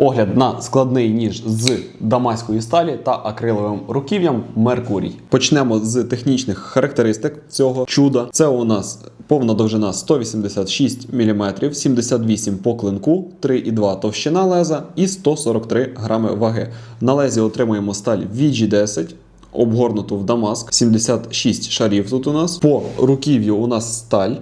Огляд на складний ніж з дамаської сталі та акриловим руків'ям Меркурій. Почнемо з технічних характеристик цього чуда. Це у нас повна довжина 186 мм, 78 по клинку, 3,2 товщина леза і 143 грами ваги. На лезі отримуємо сталь VG10. Обгорнуту в Дамаск 76 шарів тут у нас. По руків'ю у нас сталь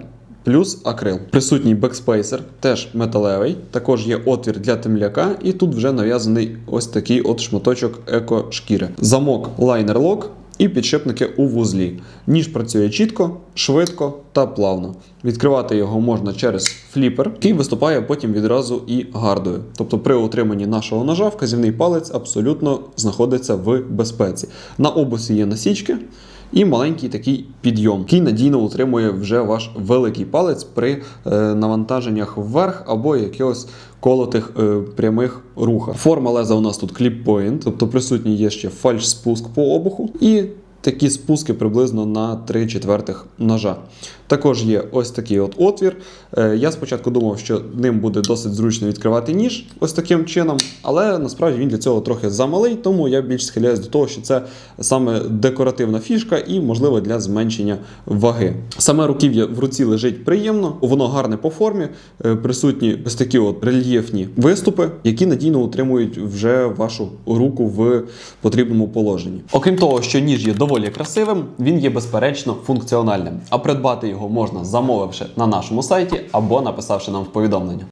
плюс акрил. Присутній бекспейсер, теж металевий. Також є отвір для темляка, і тут вже нав'язаний ось такий от шматочок еко-шкіри. Замок лайнер-лок і підшипники у вузлі. Ніж працює чітко, швидко та плавно. Відкривати його можна через фліпер, який виступає потім відразу і гардою. Тобто при утриманні нашого ножа вказівний палець абсолютно знаходиться в безпеці. На обусі є насічки. І маленький такий підйом, який надійно утримує вже ваш великий палець при е, навантаженнях вверх або якихось колотих е, прямих рухах. Форма леза у нас тут кліп-поінт, тобто присутній є ще фальш-спуск по обуху і такі спуски приблизно на 3 четвертих ножа. Також є ось такий от отвір. Е, Я спочатку думав, що ним буде досить зручно відкривати ніж ось таким чином, але насправді він для цього трохи замалий, тому я більш схиляюсь до того, що це саме декоративна фішка і, можливо, для зменшення ваги. Саме руків'я в руці лежить приємно, воно гарне по формі, е, присутні ось такі от рельєфні виступи, які надійно утримують вже вашу руку в потрібному положенні. Окрім того, що ніж є доволі красивим, він є безперечно функціональним. А придбати його можна замовивши на нашому сайті або написавши нам в повідомлення.